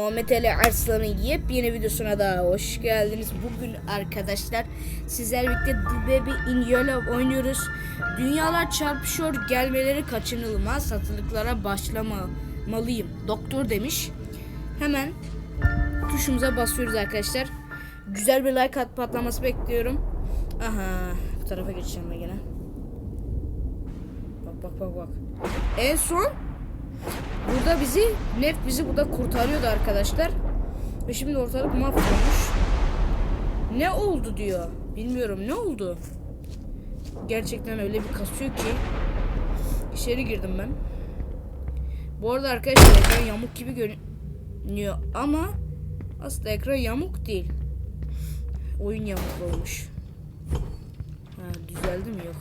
Muhammed Ali Arslan'ın yepyeni videosuna daha hoş geldiniz. Bugün arkadaşlar sizler birlikte The Baby in Yellow oynuyoruz. Dünyalar çarpışıyor, gelmeleri kaçınılmaz. Satılıklara başlamalıyım. Doktor demiş. Hemen tuşumuza basıyoruz arkadaşlar. Güzel bir like at patlaması bekliyorum. Aha, bu tarafa geçeceğim ben gene. Bak bak bak bak. En son Burada bizi, Neft bizi burada kurtarıyordu arkadaşlar. Ve şimdi ortalık mahvolmuş. Ne oldu diyor. Bilmiyorum ne oldu. Gerçekten öyle bir kasıyor ki. İçeri girdim ben. Bu arada arkadaşlar ekran yamuk gibi görünüyor ama aslında ekran yamuk değil. Oyun yamuk olmuş. Ha, düzeldi yok.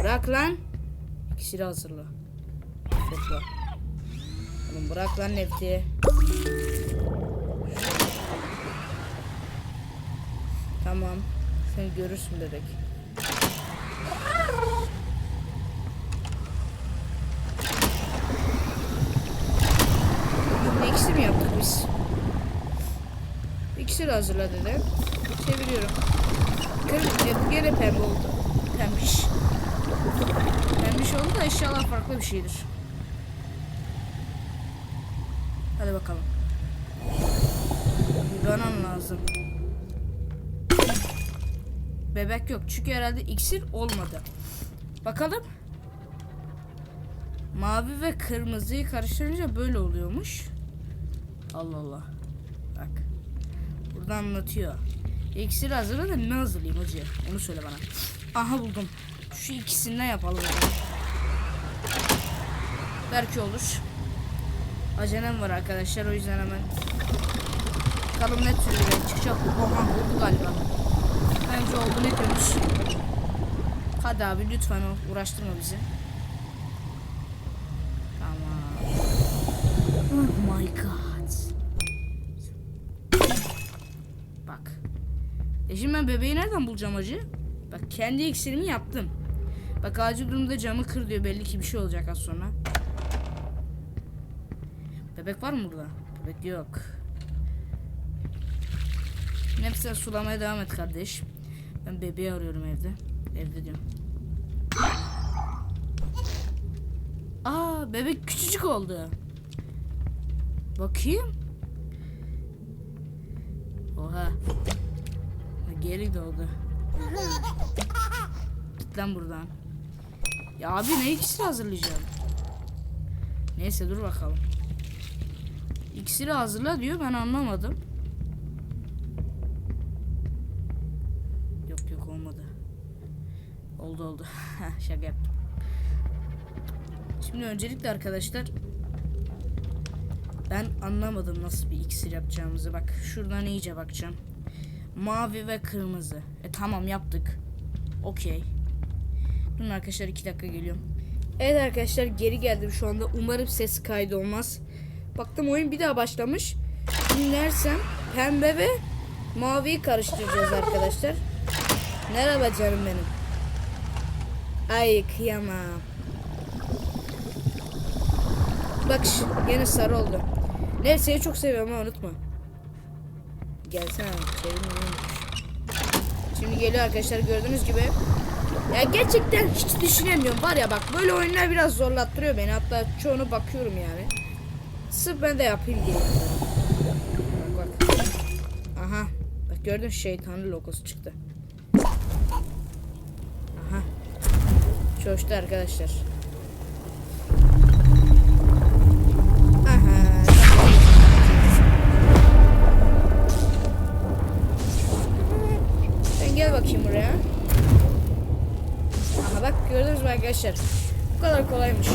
Bırak lan. İkisini hazırla. Topla. Oğlum bırak lan nefti. Tamam. Sen görürsün bebek. İkisi mi yaptık biz? İkisini hazırla dedi. Çeviriyorum. Kırmızı gene pembe oldu. Pembiş. Pembiş oldu da inşallah farklı bir şeydir. Hadi bakalım. Banan lazım. Bebek yok çünkü herhalde iksir olmadı. Bakalım. Mavi ve kırmızıyı karıştırınca böyle oluyormuş. Allah Allah. Bak. Burada anlatıyor. İksir hazırla da ne hazırlayayım hacı? Onu söyle bana. Aha buldum. Şu ikisinden yapalım. Belki olur. Acelem var arkadaşlar o yüzden hemen. Bakalım ne türlü çıkacak. Oha oldu galiba. Bence oldu ne diyorsunuz? Hadi abi lütfen uğraştırma bizi. Oh my god. Bak. Şimdi ben bebeği nereden bulacağım acı? Bak kendi iksirimi yaptım. Bak acil durumda camı kır diyor. Belli ki bir şey olacak az sonra. Bebek var mı burada? Bebek yok. Nefsen sulamaya devam et kardeş. Ben bebeği arıyorum evde. Evde diyorum. Aa bebek küçücük oldu. Bakayım. Oha. Ha, Geri doğdu. Git lan buradan. Ya abi ne iksiri hazırlayacağım? Neyse dur bakalım. İksiri hazırla diyor ben anlamadım. Yok yok olmadı. Oldu oldu. Şaka yaptım. Şimdi öncelikle arkadaşlar ben anlamadım nasıl bir iksir yapacağımızı. Bak şuradan iyice bakacağım. Mavi ve kırmızı. E tamam yaptık. Okey. Durun arkadaşlar iki dakika geliyorum. Evet arkadaşlar geri geldim şu anda. Umarım ses kaydı olmaz. Baktım oyun bir daha başlamış. Dinlersem pembe ve maviyi karıştıracağız arkadaşlar. Merhaba canım benim. Ay kıyamam. Bak yine sarı oldu. Ne seni çok seviyorum ha unutma. Gelsene Şimdi geliyor arkadaşlar gördüğünüz gibi. Ya gerçekten hiç düşünemiyorum var ya bak böyle oyunlar biraz zorlattırıyor beni hatta çoğunu bakıyorum yani. Sırf ben de yapayım diye. Bak bak. Aha. Bak gördün şeytanın logosu çıktı. Aha. Coştu arkadaşlar. Aha. Sen gel bakayım buraya. Aha bak gördünüz mü arkadaşlar? Bu kadar kolaymış.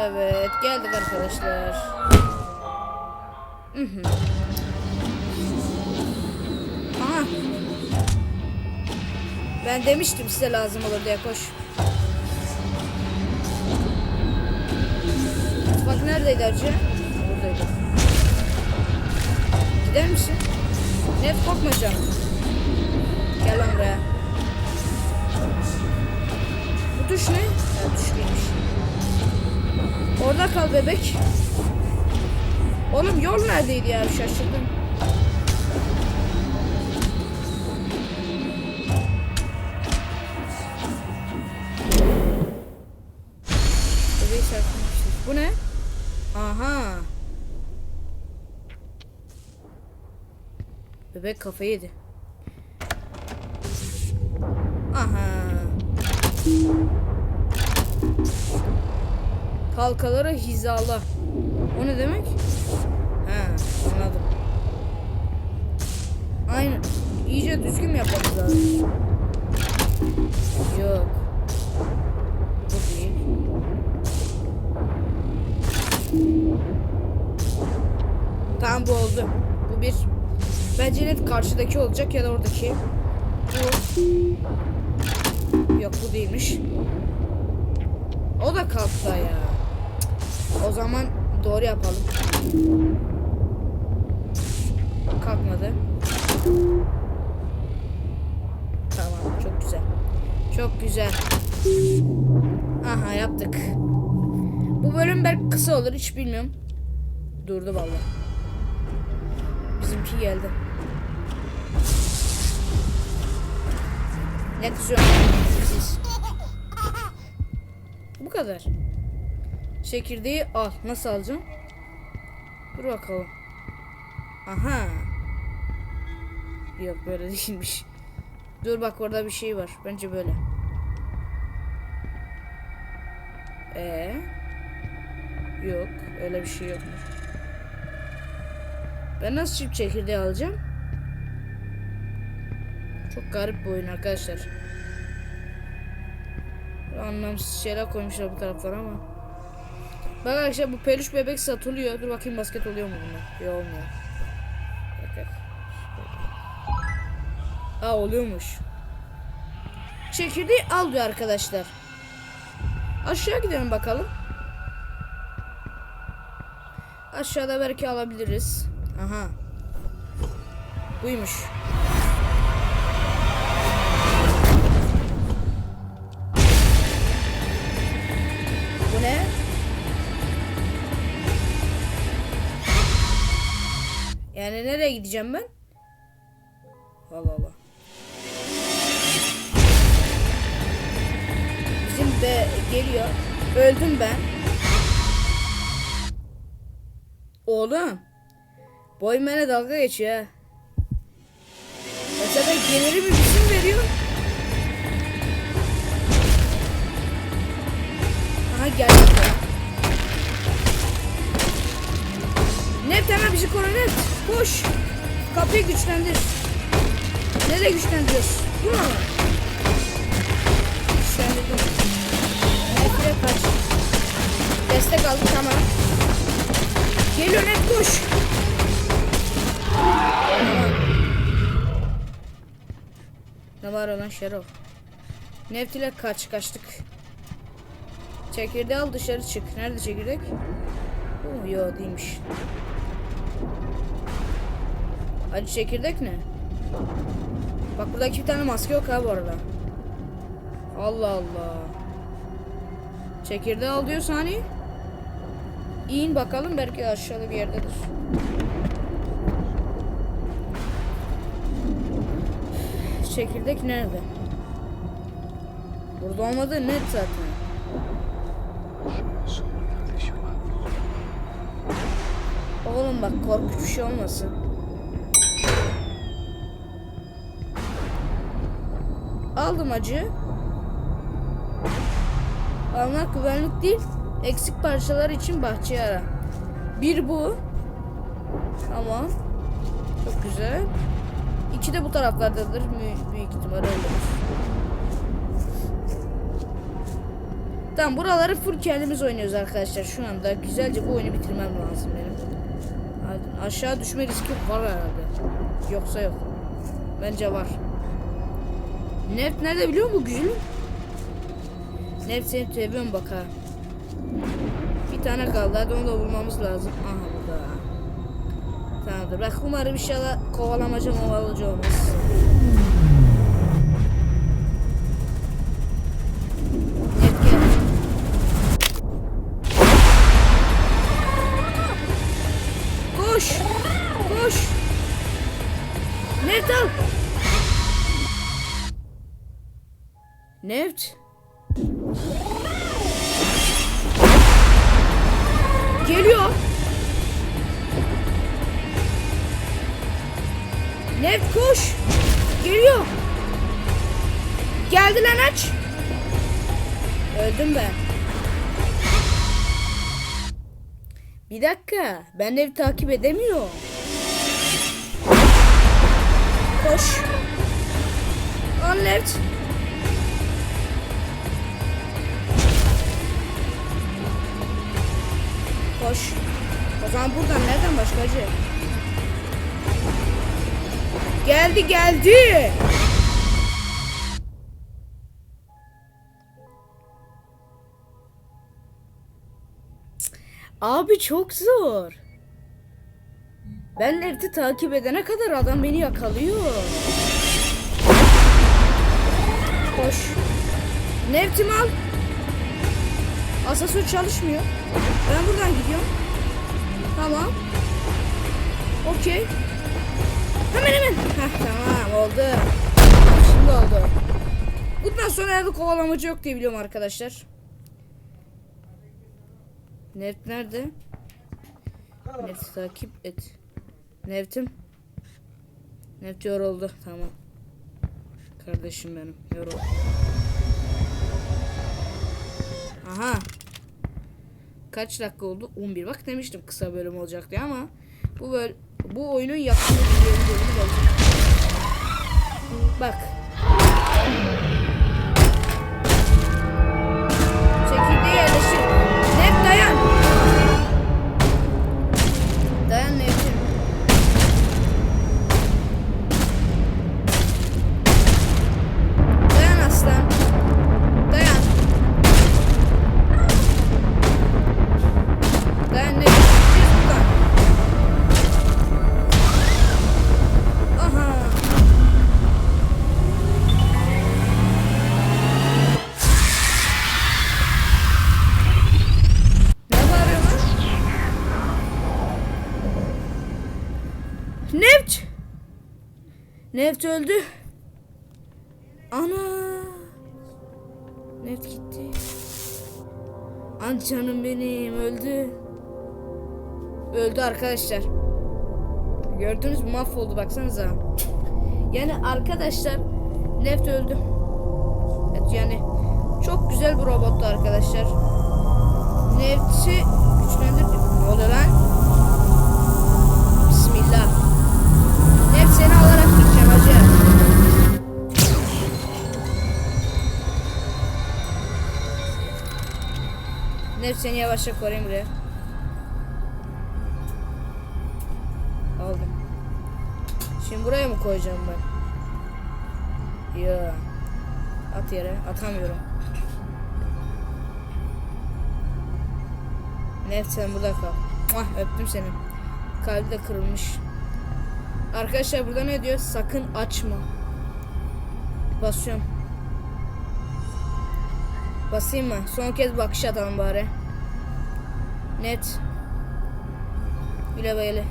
Evet geldik arkadaşlar. Hı. Aha. Ben demiştim size lazım olur diye koş. Bak neredeydi acı? Buradaydı. Gider misin? Net korkma canım. Gel lan. Bu tuş ne? Ha, tuş değilmiş. Orada kal bebek. Oğlum yol neredeydi ya? Şaşırdım. Bebek kafayı yedi. Aha. Halkaları hizala. O ne demek? Ha, anladım. Aynen. İyice düzgün mü yapmamız lazım? Yok. Bu değil. Tamam bu oldu. Bu bir. Bence net karşıdaki olacak ya da oradaki. Bu. Yok bu değilmiş. O da kalktı ya. O zaman doğru yapalım. Kalkmadı. Tamam çok güzel. Çok güzel. Aha yaptık. Bu bölüm belki kısa olur hiç bilmiyorum. Durdu vallahi. Bizimki geldi. Ne kızıyorsun? Bu kadar. Çekirdeği al. Nasıl alacağım? Dur bakalım. Aha. Yok böyle değilmiş. Dur bak orada bir şey var. Bence böyle. Ee? Yok. Öyle bir şey yokmuş. Ben nasıl çift çekirdeği alacağım? Çok garip bir oyun arkadaşlar. Anlamsız şeyler koymuşlar bu taraflara ama. Bak arkadaşlar bu peluş bebek satılıyor. Dur bakayım basket oluyor mu bunda? Yok olmuyor. Bak oluyormuş. Çekirdeği al diyor arkadaşlar. Aşağı gidelim bakalım. Aşağıda belki alabiliriz. Aha. Buymuş. Yani nereye gideceğim ben? Allah Allah. Bizim de geliyor. Öldüm ben. Oğlum. Boy bana dalga geçiyor. Mesela geliri bir isim veriyor. Aha geldi. Bizi koru net. Koş. Kapıyı güçlendir. Nereye güçlendiriyoruz? Vur ama. Güçlendirdim. Nefret kaç. Destek aldık tamam. Geliyor net koş. Ne var olan Şerif? Neft ile kaç kaçtık. Çekirdeği al dışarı çık. Nerede çekirdek? Oo, yo değilmiş. Acı çekirdek ne? Bak buradaki bir tane maske yok ha bu arada. Allah Allah. Çekirdeği al diyorsan hani? İn bakalım belki aşağıda bir yerdedir. Çekirdek nerede? Burada olmadığı net zaten. Oğlum bak korkunç bir şey olmasın. Aldım acı. Almak güvenlik değil. Eksik parçalar için bahçeyi ara. Bir bu. Tamam. Çok güzel. İki de bu taraflardadır. Büyük, büyük ihtimal öyledir. Tamam buraları full kendimiz oynuyoruz arkadaşlar şu anda. Güzelce bu oyunu bitirmem lazım benim. Aşağı düşme riski var herhalde. Yoksa yok. Bence var. Neft nerede biliyor musun gücünü? Neft seni seviyorum bak ha. Bir tane kaldı hadi onu da bulmamız lazım. Aha burada. Tamamdır. Bak umarım inşallah kovalamaca movalacı olmaz. Koş. Koş. Net Neft. Geliyor. Neft koş. Geliyor. Geldi lan aç. Öldüm ben. Bir dakika. Ben ev takip edemiyorum. Başkacı? Geldi geldi. Abi çok zor. Ben Left'i takip edene kadar adam beni yakalıyor. Koş. Left'imi al. Asansör çalışmıyor. Ben buradan gidiyorum. Tamam. Okey. Hemen hemen. Heh, tamam oldu. Şimdi oldu. Bundan sonra herhalde kovalamacı yok diye biliyorum arkadaşlar. Net nerede? Net takip et. Nevtim. Net yoruldu. Tamam. Kardeşim benim. Yoruldu. Aha. Kaç dakika oldu? 11. Bak demiştim kısa bölüm olacak diye ama bu böyle bu oyunun yaklaşık bir. Bak. Öldü. Ana. Neft gitti. An canım benim öldü. Öldü arkadaşlar. Gördünüz mü mahvoldu baksanıza. Yani arkadaşlar Neft öldü. Evet yani çok güzel bir robottu arkadaşlar. Neft'i güçlendirdi. Ne oluyor lan? Bismillah. Neft seni alarak Neft seni yavaşça koruyayım buraya. Aldım. Şimdi buraya mı koyacağım ben? Ya. At yere. Atamıyorum. Neft sen burada kal. Muah, öptüm seni. Kalbi de kırılmış. Arkadaşlar burada ne diyor? Sakın açma. Basıyorum. Basayım mı? Son kez bakış atalım bari. Net. Güle güle.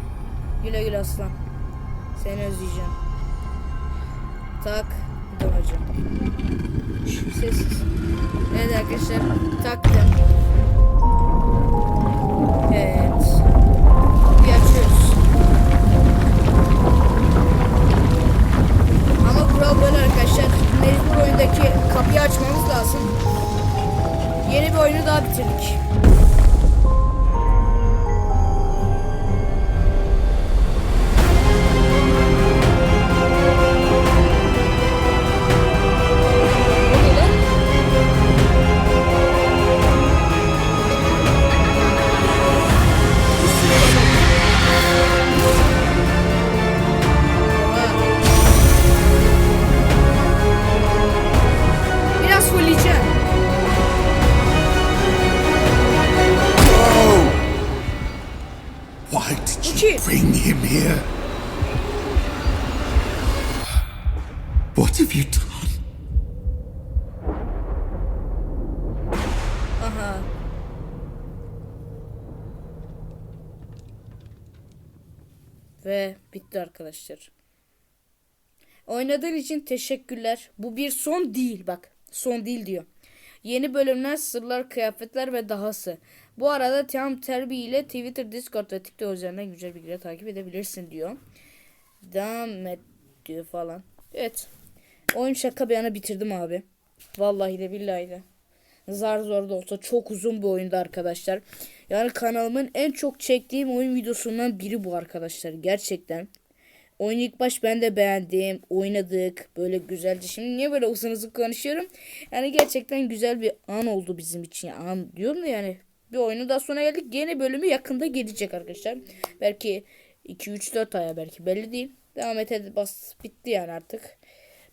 Güle güle aslan. Seni özleyeceğim. Tak. Döneceğim. Sessiz. Evet arkadaşlar. Taktım. Evet. Bir açıyoruz. Ama kural böyle arkadaşlar. Mecbur oyundaki kapıyı açmamız lazım. Yeni bir oyunu daha bitirdik. Him here. What have you done? Aha. Ve bitti arkadaşlar. Oynadığın için teşekkürler. Bu bir son değil bak. Son değil diyor. Yeni bölümler, sırlar, kıyafetler ve dahası. Bu arada Tam Terbi ile Twitter, Discord ve TikTok üzerinden güncel bilgileri takip edebilirsin diyor. Devam et diyor falan. Evet. Oyun şaka bir yana bitirdim abi. Vallahi de billahi de. Zar zor da olsa çok uzun bir oyundu arkadaşlar. Yani kanalımın en çok çektiğim oyun videosundan biri bu arkadaşlar. Gerçekten. Oyun ilk baş ben de beğendim. Oynadık. Böyle güzelce. Şimdi niye böyle uzun uzun konuşuyorum? Yani gerçekten güzel bir an oldu bizim için. An diyorum da yani. Bir oyunu daha sonra geldik. Yeni bölümü yakında gelecek arkadaşlar. Belki 2-3-4 aya belki belli değil. Devam et bas. Bitti yani artık.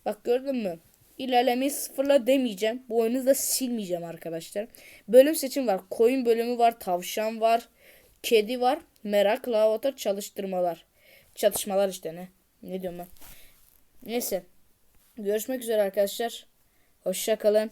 Bak gördün mü? İlerlemeyi sıfırla demeyeceğim. Bu oyunu da silmeyeceğim arkadaşlar. Bölüm seçim var. Koyun bölümü var. Tavşan var. Kedi var. Merak, lavator, çalıştırmalar. Çatışmalar işte ne. Ne diyorum ben. Neyse. Görüşmek üzere arkadaşlar. Hoşça kalın.